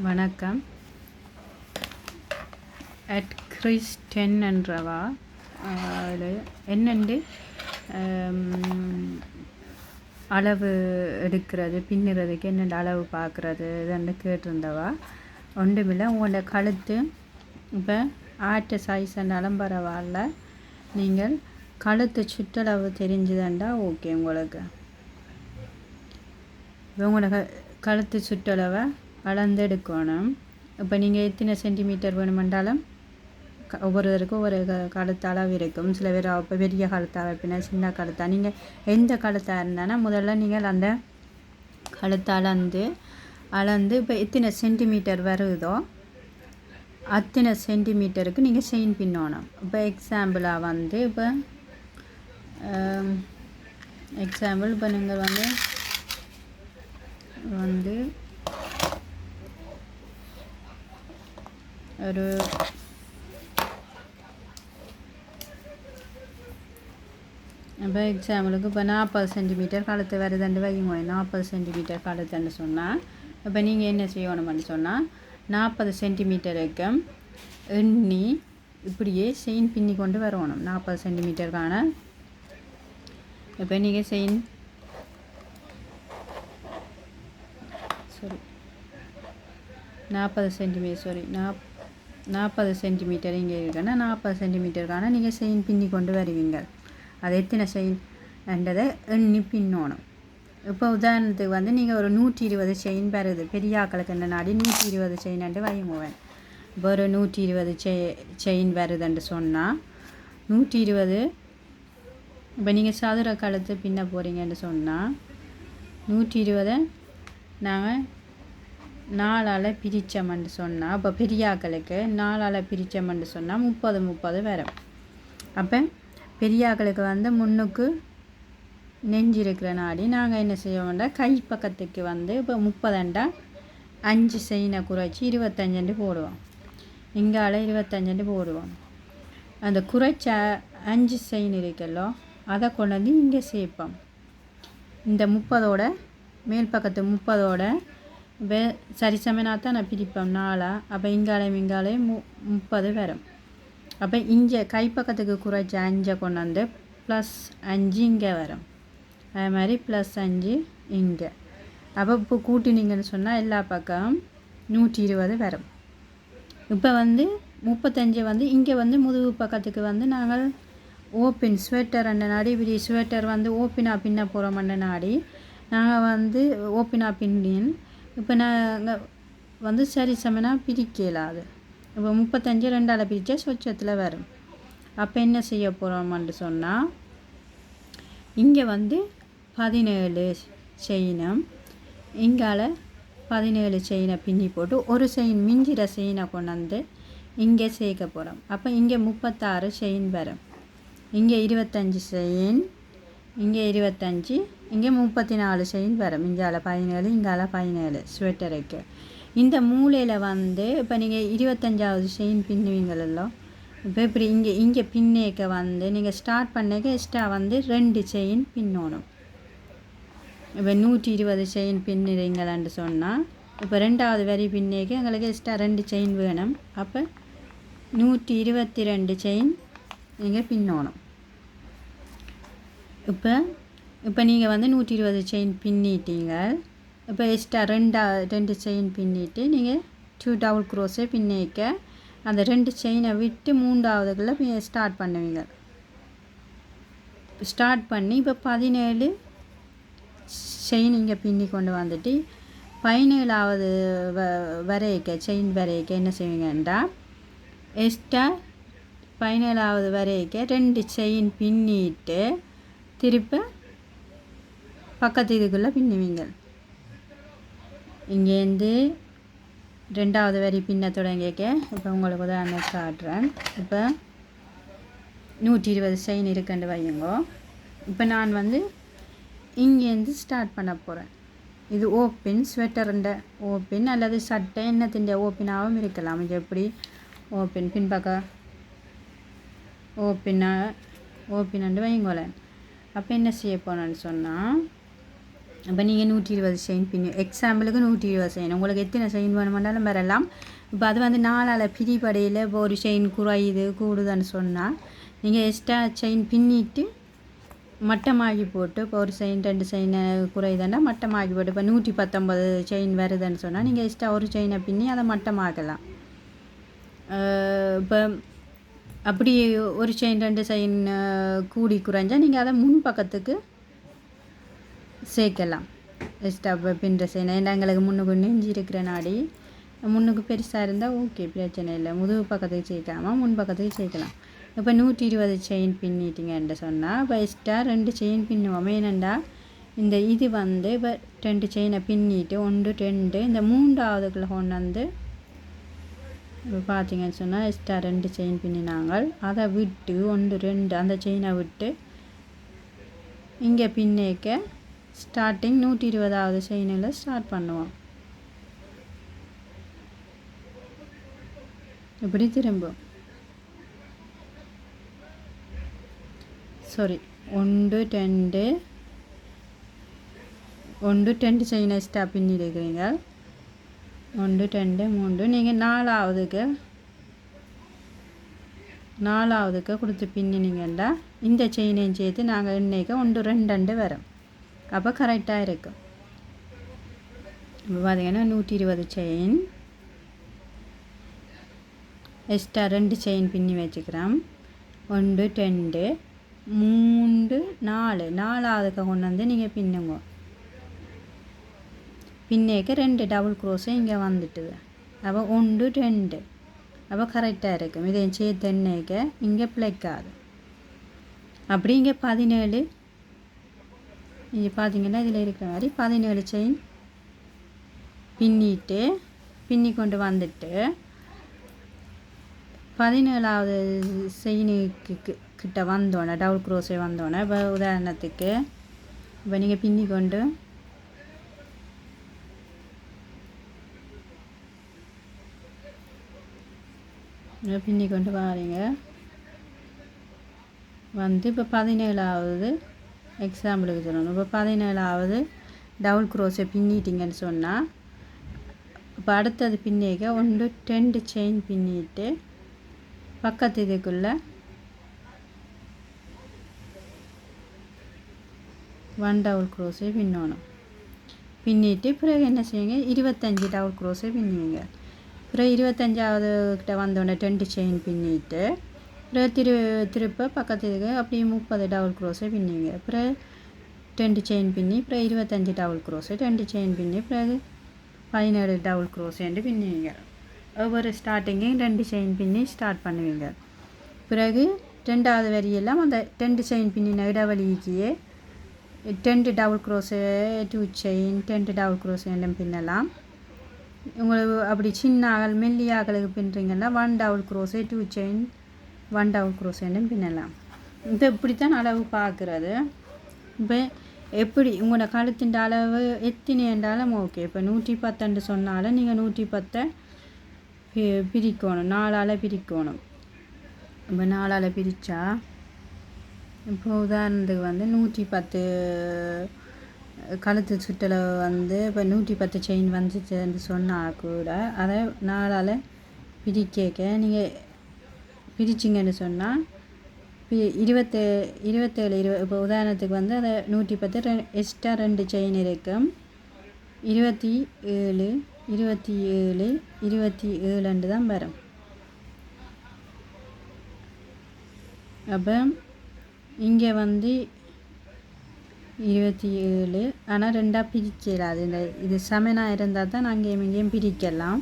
வணக்கம். At Chris ten என்றவா என்னண்டு? என்னென்று அளவு எடுக்கிறது பின்னுறதுக்கு என்னென்ன அளவு பார்க்குறது இதுன்னு கேட்டிருந்தவா? ஒன்றுமில்லை உங்களோட கழுத்து இப்போ ஆட்டு சைஸ் இருந்தாலும் நீங்கள் கழுத்து சுற்றளவு தெரிஞ்சுதாண்டா? ஓகே உங்களுக்கு. இப்போ உங்களோட கழுத்து சுற்றளவை அளந்தெடுக்கணும். இப்போ நீங்கள் எத்தனை சென்டிமீட்டர் வேணுமென்றாலும் க- ஒவ்வொருவருக்கும் ஒவ்வொரு கழுத்து அளவு இருக்கும். சில பேர் இப்போ பெரிய கழுத்தாக வைப்பினா சின்ன கழுத்தா நீங்கள் எந்த கழுத்தாக இருந்தானா முதல்ல நீங்கள் அந்த கழுத்தை அளந்து அளந்து இப்போ எத்தனை சென்டிமீட்டர் வருதோ அத்தனை சென்டிமீட்டருக்கு நீங்கள் செயின் பின்னணும். இப்போ எக்ஸாம்பிளாக வந்து இப்போ எக்ஸாம்பிள் இப்போ நீங்கள் வந்து வந்து ஒரு இப்போ எக்ஸாம்பிளுக்கு இப்போ நாற்பது சென்டிமீட்டர் கழுத்து வருதுண்டு வைங்க நாற்பது சென்டிமீட்டர் கழுத்துன்னு சொன்னால் இப்போ நீங்கள் என்ன செய்யணும்னு சொன்னால் நாற்பது சென்டிமீட்டருக்கு எண்ணி இப்படியே செயின் பின்னி கொண்டு வரணும் நாற்பது சென்டிமீட்டருக்கான இப்போ நீங்கள் செயின் சாரி நாற்பது சென்டிமீட்டர் சாரி நாப் நாற்பது சென்டிமீட்டர் இங்கே இருக்குன்னா நாற்பது சென்டிமீட்டருக்கான நீங்கள் செயின் பின்னி கொண்டு வருவீங்க. அது எத்தனை செயின்? என்றதை எண்ணி பின்னணும். இப்போ உதாரணத்துக்கு வந்து நீங்கள் ஒரு நூற்றி இருபது செயின் பெறுது. பெரிய ஆக்களுக்கு என்ன நாடி நூற்றி இருபது செயின் என்று வைங்குவேன் இப்போ ஒரு நூற்றி இருபது செ செயின் வருதுன்னு சொன்னால் நூற்றி இருபது இப்போ நீங்கள் சதுர கழுத்து பின்ன போகிறீங்கன்னு சொன்னால் நூற்றி இருபதை நாங்கள் நாலால் பிரித்தோம்னு சொன்னால் இப்போ பெரியாக்களுக்கு நாலால் பிரித்தோம்னு சொன்னால் முப்பது முப்பது வரும் அப்போ பெரியாக்களுக்கு வந்து முன்னுக்கு நெஞ்சு இருக்கிற நாடி நாங்கள் என்ன செய்வோம்னா கை பக்கத்துக்கு வந்து இப்போ முப்பதண்டா அஞ்சு செயினை குறைச்சி இருபத்தஞ்சண்டு போடுவோம். இங்கால இருபத்தஞ்சண்டு போடுவோம். அந்த குறைச்ச அஞ்சு செயின் இருக்குல்லோ அதை கொண்டு வந்து இங்கே சேர்ப்போம். இந்த முப்பதோட மேல் பக்கத்து முப்பதோட வே சரிசமனாக தான் நான் பிரிப்பேன். நாளாக அப்போ இங்காலையும் இங்காலையும் மு முப்பது வரும். அப்போ இங்கே கைப்பக்கத்துக்கு குறைச்ச அஞ்சை கொண்டு வந்து ப்ளஸ் அஞ்சு இங்கே வரும். அதே மாதிரி ப்ளஸ் அஞ்சு இங்கே. அப்போ இப்போ கூட்டினீங்கன்னு சொன்னால் எல்லா பக்கம் நூற்றி இருபது வரும். இப்போ வந்து முப்பத்தஞ்சு வந்து இங்கே வந்து முதுகு பக்கத்துக்கு வந்து நாங்கள் ஓப்பன் ஸ்வெட்டர் அண்ட நாடி இப்படி ஸ்வெட்டர் வந்து ஓப்பினா பின்ன போகிறோம் அண்ட நாடி. நாங்கள் வந்து ஓப்பினா பின்னின் இப்போ நாங்கள் வந்து சரி சமனாக பிரிக்கலாது இப்போ முப்பத்தஞ்சு ரெண்டால் பிரித்தா சொச்சத்தில் வரும். அப்போ என்ன செய்ய போகிறோம்னு சொன்னால் இங்கே வந்து பதினேழு செயினம் இங்கால பதினேழு செயினை பின்னி போட்டு ஒரு செயின் மிஞ்சிற செயினை கொண்டாந்து இங்கே சேர்க்க போகிறோம் அப்போ இங்கே முப்பத்தாறு செயின் வரும். இங்கே இருபத்தஞ்சி செயின் இங்கே இருபத்தஞ்சி இங்கே முப்பத்தி நாலு செயின் வரும். இங்கால பதினேழு இங்கால பதினேழு ஸ்வெட்டருக்கு இந்த மூலையில் வந்து இப்போ நீங்கள் இருபத்தஞ்சாவது செயின் பின்னுவீங்களோ இப்போ இப்படி இங்கே இங்கே பின்னேக்க வந்து நீங்கள் ஸ்டார்ட் பண்ணக்க எக்ஸ்ட்ரா வந்து ரெண்டு செயின் பின்னணும். இப்போ நூற்றி இருபது செயின் பின்னுறீங்களான்னு சொன்னால் இப்போ ரெண்டாவது வரி பின்னேக்கு எங்களுக்கு எக்ஸ்ட்ரா ரெண்டு செயின் வேணும். அப்போ நூற்றி இருபத்தி ரெண்டு செயின் நீங்கள் பின்னணும். இப்போ இப்போ நீங்கள் வந்து நூற்றி இருபது செயின் பின்னிட்டீங்க. இப்போ எக்ஸ்ட்ரா ரெண்டா ரெண்டு செயின் பின்னிட்டு நீங்கள் டூ டபுள் க்ரோஸே பின்னிக்க. அந்த ரெண்டு செயினை விட்டு மூன்றாவதுக்குள்ளே ஸ்டார்ட் பண்ணுவீங்க. ஸ்டார்ட் பண்ணி இப்போ பதினேழு செயின் இங்கே பின்னி கொண்டு வந்துட்டு பதினேழாவது வ வரைக்க செயின் வரைக்க என்ன செய்வீங்கன்றா? எக்ஸ்ட்ரா பதினேழாவது வரைக்க ரெண்டு செயின் பின்னிட்டு திருப்ப பக்கத்து இதுக்குள்ளே பின்னுவீங்க. இங்கேருந்து ரெண்டாவது வரி பின்ன தொடங்கிக்க. இப்போ உங்களுக்கு உதாரணம் காட்டுறேன். இப்போ நூற்றி இருபது செயின் இருக்குன்னு வையுங்கோ. இப்போ நான் வந்து இங்கேருந்து ஸ்டார்ட் பண்ண போகிறேன் இது ஓப்பன் ஸ்வெட்டருண்ட ஓப்பன் அல்லது சட்டை என்னத்தின் ஓப்பனாகவும் இருக்கலாம். இங்கே எப்படி? ஓப்பன் பின்பக்கம் ஓப்பினா ஓப்பினண்டு வைங்கோலேன் அப்போ என்ன செய்ய போனேன்னு சொன்னால் அப்போ நீங்கள் நூற்றி இருபது செயின் பின்னி எக்ஸாம்பிளுக்கு நூற்றி இருபது செயின். உங்களுக்கு எத்தனை செயின் வேணுமென்றாலும் வரலாம். இப்போ அது வந்து நாளால் பிரிபடையில் இப்போ ஒரு செயின் குறையுது கூடுதுன்னு சொன்னால் நீங்கள் எக்ஸ்ட்ரா செயின் பின்னிட்டு மட்டமாகி போட்டு இப்போ ஒரு செயின் ரெண்டு செயின் குறையுதுன்னா மட்டமாகி போட்டு இப்போ நூற்றி பத்தொம்பது செயின் வருதுன்னு சொன்னால் நீங்கள் எக்ஸ்ட்ரா ஒரு செயினை பின்னி அதை மட்டமாக்கலாம். இப்போ அப்படி ஒரு செயின் ரெண்டு செயின் கூடி குறைஞ்சால் நீங்கள் அதை முன் பக்கத்துக்கு சேர்க்கலாம். ஸ்டவ் பின்ற செயின் ஏன்னா எங்களுக்கு முன்னுக்கு நெஞ்சு இருக்கிற நாடி. முன்னுக்கு பெருசாக இருந்தால் ஓகே பிரச்சனை இல்லை. முதுகு பக்கத்துக்கு சேர்க்காமல் முன் பக்கத்துக்கு சேர்க்கலாம். இப்போ நூற்றி இருபது செயின் பின்னிட்டிங்கன்னு சொன்னால் இப்போ எக்ஸ்ட்ரா ரெண்டு செயின் பின்னுவோம். ஏனண்டா இந்த இது வந்து இப்போ ரெண்டு செயினை பின்னிட்டு ஒன்று ரெண்டு இந்த மூன்றாவதுக்குள்ள கொண்டு வந்து இப்போ பார்த்தீங்கன்னு சொன்னால் எக்ஸ்ட்ரா ரெண்டு செயின் பின்னினாங்க அதை விட்டு ஒன்று ரெண்டு அந்த செயினை விட்டு இங்கே பின்னேக்க ஸ்டார்டிங் நூற்றி இருபதாவது செயினில் ஸ்டார்ட் பண்ணுவோம். இப்படி திரும்பும்? சாரி ஒன்று ரெண்டு ஒன்று ரெண்டு செயினை ஸ்டாப் பின்னிருக்கிறீங்க ஒன்று ரெண்டு மூன்று. நீங்கள் நாலாவதுக்கு நாலாவதுக்கு கொடுத்து பின்னினீங்கன்னா இந்த செயினையும் சேர்த்து நாங்கள் இன்னைக்கு ஒன்று ரெண்டு ரெண்டு வரோம். அப்போ கரெக்டாக இருக்கும் இப்போ பார்த்தீங்கன்னா நூற்றி இருபது செயின் எக்ஸ்ட்ரா ரெண்டு செயின் பின்னி வச்சுக்கிறோம். ஒன்று ரெண்டு மூன்று நாலு. நாலாவதுக்கு கொண்டு வந்து நீங்கள் பின்னுங்க. பின்னேக்க ரெண்டு டபுள் க்ரோஸும் இங்கே வந்துட்டுது. அப்போ ஒன்று ரெண்டு. அப்போ கரெக்டாக இருக்கும் இதையும் சேர்த்து எண்ணெய்க்க இங்கே பிழைக்காது. அப்படி இங்கே பதினேழு இங்கே பார்த்தீங்கன்னா இதில் இருக்கிற மாதிரி பதினேழு செயின் பின்னிட்டு பின்னி கொண்டு வந்துட்டு பதினேழாவது செயினுக்கு கிட்ட வந்தோன்னே டபுள் க்ரோஸே வந்தோன்னே இப்போ உதாரணத்துக்கு இப்போ நீங்கள் பின்னி கொண்டு பின்னி கொண்டு வாரீங்க. வந்து இப்போ பதினேழாவது எக்ஸாம்பிளுக்கு சொல்லணும் இப்போ பதினேழாவது டபுள் க்ரோஸை பின்னிட்டிங்கன்னு சொன்னால் இப்போ அடுத்தது பின்னிக்க ஒன்று ரெண்டு செயின் பின்னிட்டு பக்கத்து இதுக்குள்ளே ஒன் டபுள் க்ரோஸே பின்னணும். பின்னிட்டு பிறகு என்ன செய்யுங்க? இருபத்தஞ்சி டபுள் க்ரோஸே பின்னுவீங்க பிறகு இருபத்தஞ்சாவது கிட்ட வந்தோடனே டென்ட் செயின் பின்னிட்டு பிறகு திரு திருப்ப பக்கத்து இதுக்கு அப்படியே முப்பது டபுள் க்ரோஸை பின்னிங்க. பிறகு ரெண்டு செயின் பின்னி பிறகு இருபத்தஞ்சி டபுள் க்ரோஸு ரெண்டு செயின் பின்னி பிறகு பதினேழு டபுள் க்ரோஸேன்ட்டு பின்னுவீங்க ஒவ்வொரு ஸ்டார்டிங்கையும் ரெண்டு செயின் பின்னி ஸ்டார்ட் பண்ணுவீங்க. பிறகு ரெண்டாவது வரியெல்லாம் அந்த ரெண்டு செயின் பின்னின இடவழிக்கியே டென்ட்டு டபுள் க்ரோஸு டூ செயின் டென்ட் டபுள் க்ரோஸ் எல்லாம் பின்னலாம். உங்களுக்கு அப்படி சின்ன ஆகல் மெல்லிய ஆகலுக்கு பின்னுறீங்கன்னா one double crochet two chain one double crochet எல்லாம் பின்னலாம். இப்போ இப்படித்தான் அளவு பார்க்குறது. இப்போ எப்படி உங்களோட கழுத்தின் அளவு எத்தனை என்றாலும் ஓகே இப்போ நூற்றி பத்தெண்டு சொன்னாலும் நீங்கள் நூற்றி பத்தை பி- பிரிக்கணும். நாலால் பிரிக்கணும். இப்போ நாலால் பிரித்தா இப்போ உதாரணத்துக்கு வந்து நூற்றி பத்து கழுத்து சுற்றளவு வந்து இப்போ நூற்றி பத்து செயின் வந்துச்சுன்னு சொன்னால் கூட அதை நாளால் பிரிக்க நீங்கள் பிரிச்சிங்கன்னு சொன்னால் இருபத்து இருபத்தேழு இரு இப்போ உதாரணத்துக்கு வந்து அதை நூற்றி பத்து ரெ எக்ஸ்ட்ரா ரெண்டு செயின் இருக்கும். இருபத்தி ஏழு இருபத்தி ஏழு இருபத்தி ஏழுண்டு தான் வரும். அப்போ இங்கே வந்து இருபத்தி ஏழு ஆனால் ரெண்டாக பிரிச்சிடாது இந்த இது சமனாக இருந்தால் தான் நாங்கள் இங்கேயும் பிரிக்கலாம்.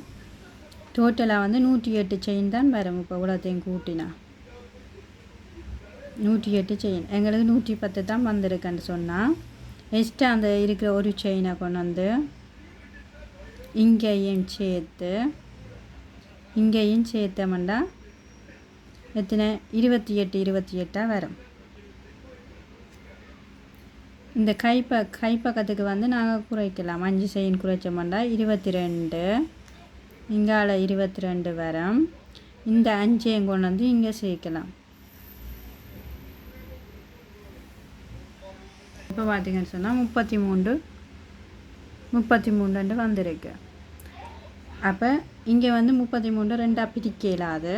டோட்டலாக வந்து நூற்றி எட்டு செயின் தான் வரும் இப்போ இவ்வளோத்தையும் கூட்டினா. நூற்றி எட்டு செயின் எங்களுக்கு நூற்றி பத்து தான் வந்திருக்குன்னு சொன்னால் எக்ஸ்ட்ரா அந்த இருக்கிற ஒரு செயினை கொண்டு வந்து இங்கேயும் சேர்த்து இங்கேயும் சேர்த்தோம்னா எத்தனை? இருபத்தி எட்டு இருபத்தி எட்டாக வரும். இந்த கைப்ப கைப்பக்கத்துக்கு வந்து நாங்கள் குறைக்கலாம். அஞ்சு செயின் குறைச்சோம்னா இருபத்தி ரெண்டு. இங்கால இருபத்தி ரெண்டு வரம். இந்த அஞ்சையும் கொண்டு வந்து இங்கே சேர்க்கலாம். இப்போ பார்த்தீங்கன்னு சொன்னால் முப்பத்தி மூன்று முப்பத்தி மூணுண்டு வந்திருக்கு. அப்போ இங்கே வந்து முப்பத்தி மூணு ரெண்டாக பிரிக்க இல்லாது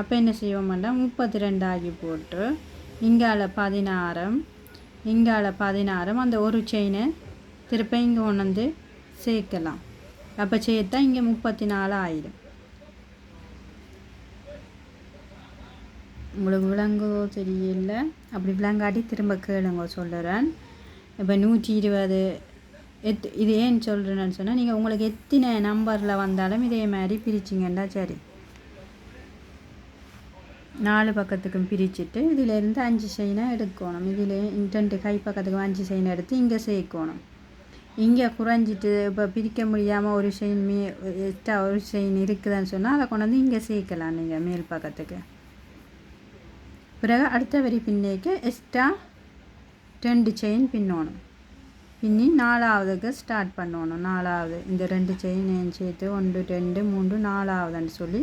அப்போ என்ன செய்வோம்னா முப்பத்தி ரெண்டு ஆகி போட்டு இங்கால பதினாறம் இங்கால பதினாறம் அந்த ஒரு செயினை திருப்ப இங்கே கொண்டு வந்து சேர்க்கலாம். அப்போ சேர்த்தா இங்கே முப்பத்தி நாலு ஆயிடும் உங்களுக்கு விளங்கோ தெரியல. அப்படி விளங்காட்டி திரும்ப கேளுங்க சொல்லுறேன். இப்போ நூற்றி இருபது எத் இது ஏன் சொல்கிறேன்னு சொன்னால் நீங்கள் உங்களுக்கு எத்தனை நம்பரில் வந்தாலும் இதே மாதிரி பிரிச்சிங்கன்னா சரி. நாலு பக்கத்துக்கும் பிரிச்சுட்டு இதிலேருந்து அஞ்சு சைனாக எடுக்கணும். இதில் ரெண்டு கை பக்கத்துக்கும் அஞ்சு செயின் எடுத்து இங்கே சேர்க்கணும். இங்கே குறைஞ்சிட்டு இப்போ பிரிக்க முடியாமல் ஒரு செயின் மீ எக்ஸ்ட்ரா ஒரு செயின் இருக்குதுன்னு சொன்னால் அதை கொண்டு வந்து இங்கே சேர்க்கலாம் நீங்கள் மேல் பக்கத்துக்கு. பிறகு அடுத்த வரி பின்னேக்கு எக்ஸ்ட்ரா ரெண்டு செயின் பின்னணும். பின்னி நாலாவதுக்கு ஸ்டார்ட் பண்ணணும். நாலாவது இந்த ரெண்டு செயின் சேர்த்து ஒன்று ரெண்டு மூன்று நாலாவதுன்னு சொல்லி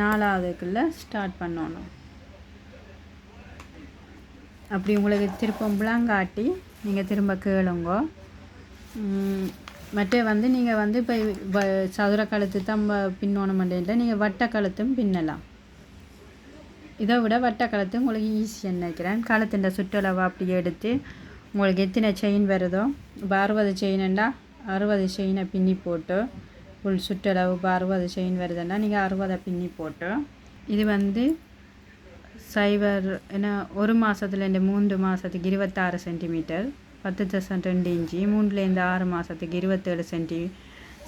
நாலாவதுக்குள்ளே ஸ்டார்ட் பண்ணணும். அப்படி உங்களுக்கு திருப்பம்புலாம் காட்டி நீங்கள் திரும்ப கேளுங்க. மற்ற வந்து நீங்கள் வந்து இப்போ சதுர கழுத்து தான் பின்னோணும் இல்லை நீங்கள் வட்ட கழுத்தும் பின்னலாம். இதை விட வட்ட கழுத்து உங்களுக்கு ஈஸியாக நினைக்கிறேன். கழுத்துன்ற சுற்றளவு அப்படி எடுத்து உங்களுக்கு எத்தனை செயின் வருதோ இப்போ அறுபது செயின்ண்டா அறுபது செயினை பின்னி போட்டு ஃபுல் சுற்றளவு இப்போ அறுபது செயின் வருதுன்னா நீங்கள் அறுபதை பின்னி போட்டு இது வந்து சைவர் ஏன்னா ஒரு மாதத்துலேருந்து மூன்று மாதத்துக்கு இருபத்தாறு சென்டிமீட்டர் பத்து தசம் ரெண்டு இன்ச்சு. மூணுலேருந்து ஆறு மாதத்துக்கு இருபத்தேழு சென்டி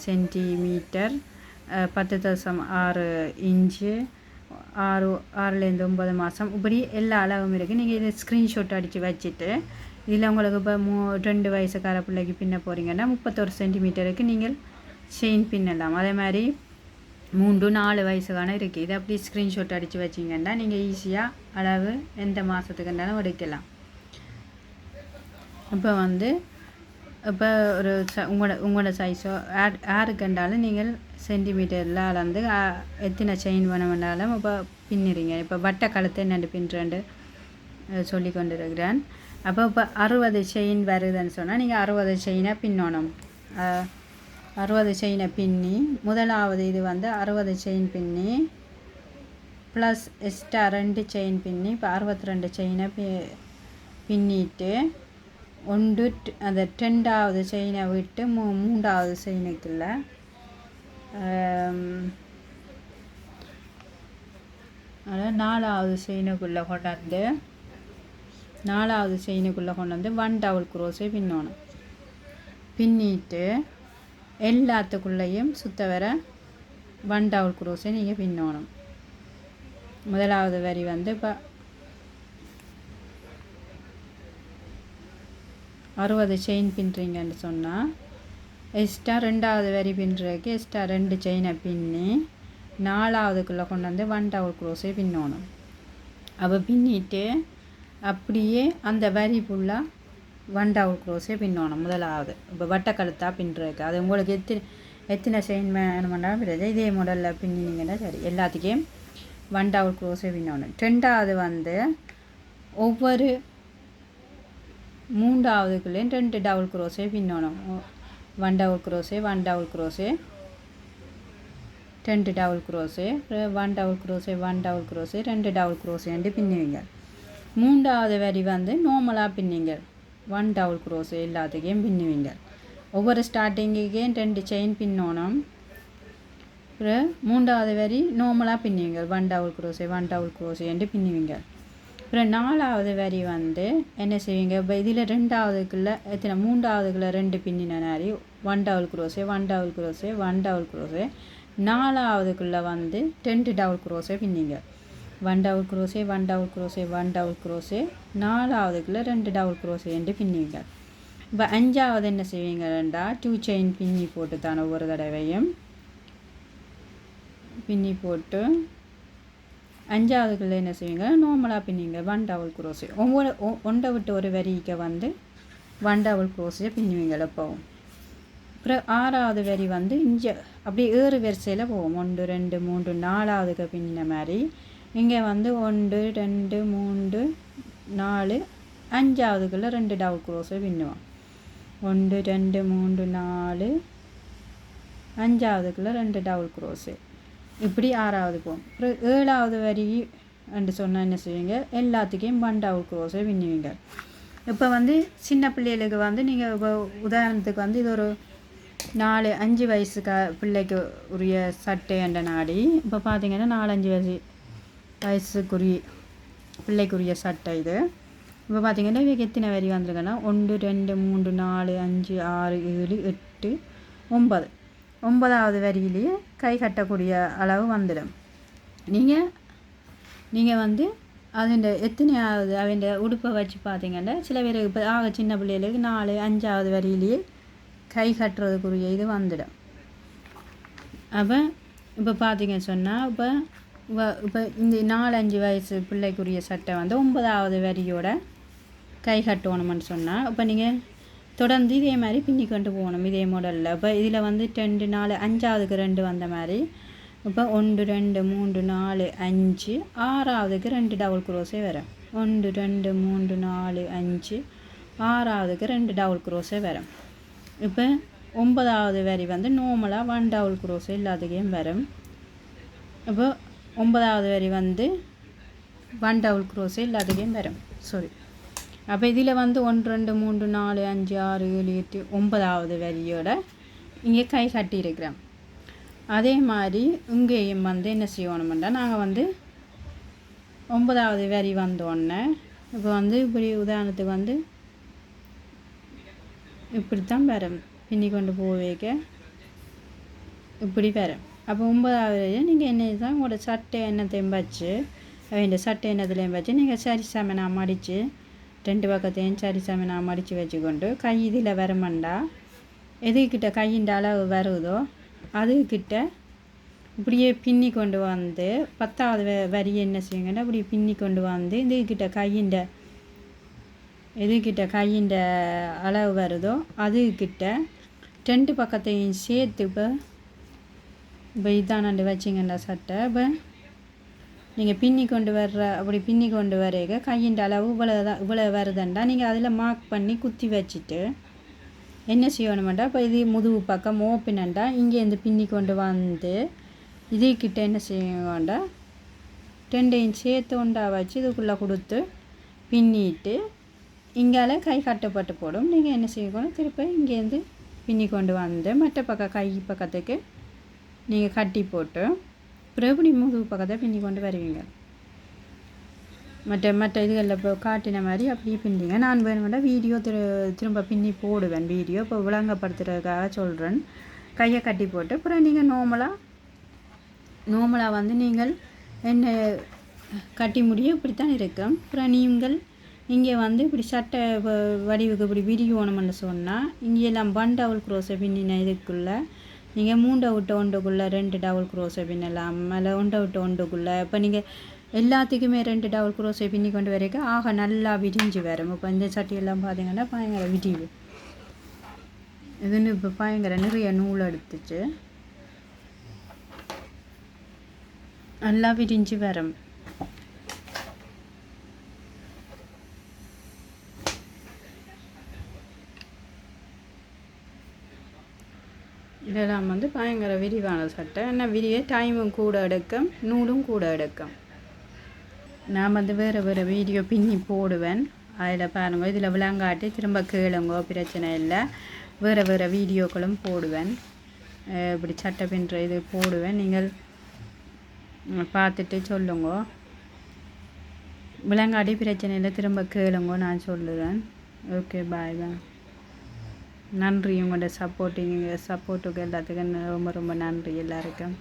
சென்டிமீட்டர். பத்து தசம் ஆறு இன்ச்சு. ஆறு ஆறுலேருந்து ஒம்பது மாதம் இப்படி எல்லா அளவும் இருக்குது நீங்கள் இதை ஸ்க்ரீன்ஷாட் அடித்து வச்சுட்டு இதில் உங்களுக்கு இப்போ மூ ரெண்டு வயசுக்கார பிள்ளைக்கு பின்ன போகிறீங்கன்னா முப்பத்தொரு சென்டிமீட்டருக்கு நீங்கள் செயின் பின்னலாம். அதே மாதிரி மூன்று நாலு வயசுக்கான இருக்குது இதை அப்படி ஸ்க்ரீன்ஷாட் அடித்து வச்சிங்கன்னா நீங்கள் ஈஸியாக அளவு எந்த மாதத்துக்கு இருந்தாலும் எடுக்கலாம். இப்போ வந்து இப்போ ஒரு ச உங்களோட உங்களோட சைஸோ யார் யாருக்குண்டாலும் நீங்கள் சென்டிமீட்டரில் அளந்து எத்தனை செயின் வேணுமென்றாலும் இப்போ பின்னுறீங்க இப்போ வட்ட கழுத்தை என்னென்று பின்னுறேன்ட்டு சொல்லி கொண்டிருக்கிறேன். அப்போ இப்போ அறுபது செயின் வருதுன்னு சொன்னால் நீங்கள் அறுபது செயினை பின்னணும். அறுபது செயினை பின்னி முதலாவது இது வந்து அறுபது செயின் பின்னி ப்ளஸ் எக்ஸ்ட்ரா ரெண்டு செயின் பின்னி இப்போ அறுபத்தி ரெண்டு செயினை பி பின்னிட்டு ஒன்று அந்த ரெண்டாவது செயினை விட்டு மூ மூன்றாவது செயினுக்குள்ள அதாவது நாலாவது செயினுக்குள்ளே கொண்டாந்து நாலாவது செயினுக்குள்ளே கொண்டு வந்து ஒன் டவுல் குரோஸை பின்னணும். பின்னிட்டு எல்லாத்துக்குள்ளேயும் சுத்த வர ஒன் டவுல் குரோஸை நீங்கள் பின்னணும். முதலாவது வரி வந்து இப்போ அறுபது செயின் பின்னுறீங்கன்னு சொன்னால் எக்ஸ்ட்ரா ரெண்டாவது வரி பின்னுறதுக்கு எக்ஸ்ட்ரா ரெண்டு செயினை பின்னி நாலாவதுக்குள்ளே கொண்டு வந்து ஒன் டவுல் குரோஸை பின்னணும். அப்போ பின்னிட்டு அப்படியே அந்த வரி ஃபுல்லாக ஒன் டவுல் க்ரோஸே பின்னணும் முதலாவது. இப்போ வட்டக்கழுத்தாக பின்னுறதுக்கு. அது உங்களுக்கு எத்தனை எத்தனை செயின் வேணுமென்றாலும் பிறகு இதே மாடலில் பின்னிங்கன்னா சரி. எல்லாத்துக்கும் ஒன் டவுல் க்ரோஸே பின்னணும். ரெண்டாவது வந்து ஒவ்வொரு மூன்றாவதுக்குள்ளே ரெண்டு double crochet பின்னணும் one double crochet one double crochet ரெண்டு double crochet one double crochet one double crochet ரெண்டு டவுல் க்ரோஸேன்ட்டு பின்னுவீங்க மூன்றாவது வரி வந்து நார்மலாக பின்னிங்க ஒன் டவுல் க்ரோஸே எல்லாத்துக்கும் பின்னுவீங்க ஒவ்வொரு ஸ்டார்டிங்குக்கே ரெண்டு செயின் பின்னணும் மூன்றாவது வரி நார்மலாக பின்னுவீங்க one double crochet one double crochet and பின்னுவீங்க அப்புறம் நாலாவது வரி வந்து என்ன செய்வீங்க? இப்போ இதில் ரெண்டாவதுக்குள்ளே எத்தனை மூன்றாவதுக்குள்ளே ரெண்டு பின்னின நாரி one double crochet one double crochet one double crochet நாலாவதுக்குள்ளே வந்து ரெண்டு double crochet பின்னிங்க. One double crochet one double crochet one double crochet நாலாவதுக்குள்ளே ரெண்டு டவுல் என்று பின்னிங்க. இப்போ அஞ்சாவது என்ன செய்வீங்கன்னா டூ செயின் பின்னி போட்டு தானே ஒவ்வொரு தடவையும். பின்னி போட்டு அஞ்சாவதுக்குள்ளே என்ன செய்வீங்க? நார்மலாக பின்னிங்க ஒன் டபுள் குரோசி ஒவ்வொரு ஒன்றை விட்டு ஒரு வரிக்கு வந்து ஒன் டபுள் குரோசியை பின்னுவீங்க எப்போவும் அப்புறம் ஆறாவது வரி வந்து இங்கே அப்படியே ஏறு வரிசையில் போவோம். ஒன்று ரெண்டு மூன்று நாலாவதுக்கு பின்ன மாதிரி. இங்கே வந்து ஒன்று ரெண்டு மூன்று நாலு அஞ்சாவதுக்குள்ளே ரெண்டு டவுல் குரோஸை பின்னுவோம். ஒன்று ரெண்டு மூன்று நாலு அஞ்சாவதுக்குள்ளே ரெண்டு டவுல் க்ரோஸு இப்படி ஆறாவது போகும் அப்புறம் ஏழாவது வரி என்று சொன்னால் என்ன செய்வீங்க? எல்லாத்துக்கும் ஒன் டபுள் க்ரோஸை இப்போ வந்து சின்ன பிள்ளைகளுக்கு வந்து நீங்கள் இப்போ உதாரணத்துக்கு வந்து இது ஒரு நாலு அஞ்சு வயசு க பிள்ளைக்கு உரிய சட்டை என்ற நாடி. இப்போ பார்த்தீங்கன்னா நாலஞ்சு வயசு வயசுக்குரிய பிள்ளைக்குரிய சட்டை இது. இப்போ பார்த்தீங்கன்னா இவங்க எத்தனை வரி வந்திருக்குன்னா ஒன்று ரெண்டு மூன்று நாலு அஞ்சு ஆறு ஏழு எட்டு ஒன்பது. ஒன்பதாவது வரியிலேயே கை கட்டக்கூடிய அளவு வந்துடும். நீங்கள் நீங்கள் வந்து அதுண்ட எத்தனையாவது அவன் உடுப்பை வச்சு பார்த்தீங்கன்னா சில பேருக்கு இப்போ ஆக சின்ன பிள்ளைகளுக்கு நாலு அஞ்சாவது வரியிலேயே கை கட்டுறதுக்குரிய இது வந்துடும். அப்போ இப்போ பார்த்தீங்கன்னு சொன்னால் இப்போ இப்போ இந்த நாலஞ்சு வயசு பிள்ளைக்குரிய சட்டை வந்து ஒன்பதாவது வரியோட கை கட்டணும்னு சொன்னால் இப்போ நீங்கள் தொடர்ந்து இதே மாதிரி பின்னி கொண்டு போகணும் இதே மாடலில் இப்போ இதில் வந்து ரெண்டு நாலு அஞ்சாவதுக்கு ரெண்டு வந்த மாதிரி. இப்போ ஒன்று ரெண்டு மூன்று நாலு அஞ்சு ஆறாவதுக்கு ரெண்டு டபுள் குரோஸே வரும். ஒன்று ரெண்டு மூன்று நாலு அஞ்சு ஆறாவதுக்கு ரெண்டு டபுள் குரோஸே வரும். இப்போ ஒன்பதாவது வரி வந்து நார்மலாக ஒன் டபுள் குரோஸ் எல்லாத்துக்கும் வரும். இப்போ ஒன்பதாவது வரி வந்து ஒன் டபுள் குரோஸ் எல்லாத்துக்கும் வரும். சாரி அப்போ இதில் வந்து ஒன்று ரெண்டு மூன்று நாலு அஞ்சு ஆறு ஏழு எட்டு ஒன்பதாவது வரியோட இங்கே கை கட்டியிருக்கிறேன் அதே மாதிரி இங்கேயும் வந்து என்ன செய்யணுமெண்டா நாங்கள் வந்து ஒன்பதாவது வரி வந்தோடனே இப்போ வந்து இப்படி உதாரணத்துக்கு வந்து இப்படித்தான் வரும். பின்னி கொண்டு போவேக்க இப்படி வரும். அப்போ ஒன்பதாவது வரையும் நீங்கள் என்ன தான் உங்களோட சட்டை எண்ணத்தையும் வச்சு இந்த சட்டை எண்ணத்துலையும் வச்சு நீங்கள் சரி சமனாக மடித்து ரெண்டு பக்கத்தையும் சரி சமனா மடித்து வச்சுக்கொண்டு கை இதில் வரமண்டா? எதுக்கிட்ட கையின் அளவு வருதோ அதுக்கிட்ட இப்படியே பின்னி கொண்டு வந்து பத்தாவது வ வரி என்ன செய்யுங்கன்னா இப்படி பின்னி கொண்டு வந்து இதுக்கிட்ட கையின் எதுக்கிட்ட கையின் அளவு வருதோ அதுக்கிட்ட ரெண்டு பக்கத்தையும் சேர்த்து இப்போ இப்போ இதானாண்டு வச்சிங்கண்டா சட்டை. இப்போ நீங்கள் பின்னி கொண்டு வர்ற அப்படி பின்னி கொண்டு வரைக. கையின் அளவு இவ்வளோ தான் இவ்வளோ வருதுண்டா. நீங்கள் அதில் மார்க் பண்ணி குத்தி வச்சுட்டு என்ன செய்யணுமெண்டா? இப்போ இது முதுகு பக்கம் ஓப்பினண்டா இங்கேருந்து பின்னி கொண்டு வந்து இதுக்கிட்ட என்ன செய்யணும்டா ரெண்டையும் சேர்த்து உண்டா வச்சு இதுக்குள்ளே கொடுத்து பின்னிட்டு இங்கால கை கட்டப்பட்டு போடும். நீங்கள் என்ன செய்யணும்? திருப்பி இங்கேருந்து பின்னி கொண்டு வந்து மற்ற பக்கம் கை பக்கத்துக்கு நீங்கள் கட்டி போட்டு அப்புறம் முதுகு பக்கத்தை பின்னி கொண்டு வருவீங்க. மற்ற மற்ற இதுகளில் இப்போ காட்டின மாதிரி அப்படியே பின்னிங்க. நான் வேணுமெண்டா வீடியோ திரு திரும்ப பின்னி போடுவேன். வீடியோ இப்போ விளங்கப்படுத்துறதுக்காக சொல்கிறேன் கையை கட்டி போட்டு அப்புறம் நீங்கள் நார்மலாக நார்மலாக வந்து நீங்கள் என்ன கட்டி முடிய இப்படித்தான் இருக்கும். அப்புறம் நீங்கள் இங்கே வந்து இப்படி சட்டை வடிவுக்கு இப்படி விரியோணும்னு சொன்னால் இங்கே எல்லாம் பண்டவுல் டபுள் குரோஸை பின்னின இதுக்குள்ளே நீங்கள் மூண்டை விட்ட ஒன்றுக்குள்ளே ரெண்டு டபுள் குரோஸை பின்னலாம் மேலே ஒன்றை விட்ட ஒன்றுக்குள்ளே. இப்போ நீங்கள் எல்லாத்துக்குமே ரெண்டு டபுள் குரோஸை பின்னி கொண்டு வரைக்கும் ஆக நல்லா விரிஞ்சு வரும். இப்போ இந்த சட்டியெல்லாம் பார்த்தீங்கன்னா பயங்கர விரிவு. இதுன்னு இப்போ பயங்கர நிறைய நூல் எடுத்துச்சு. நல்லா விரிஞ்சு வரும். இதெல்லாம் வந்து பயங்கர விரிவான சட்டை. என்ன விரிய? டைமும் கூட எடுக்கும் நூலும் கூட எடுக்கும். நான் வந்து வேறு வேறு வீடியோ பின்னி போடுவேன். அதில் பாருங்கள் இதில் விளங்காட்டி திரும்ப கேளுங்கோ பிரச்சனை இல்லை. வேறு வேறு வீடியோக்களும் போடுவேன். இப்படி சட்டை பின்ற இது போடுவேன். நீங்கள் பார்த்துட்டு சொல்லுங்க. விளங்காட்டி பிரச்சனை இல்லை திரும்ப கேளுங்கோ நான் சொல்லுவேன் ஓகே பாய் பாய். நன்றி. உங்களோட சப்போர்ட்டிங் சப்போர்ட்டுக்கு எல்லாத்துக்கும் ரொம்ப ரொம்ப நன்றி எல்லாருக்கும்.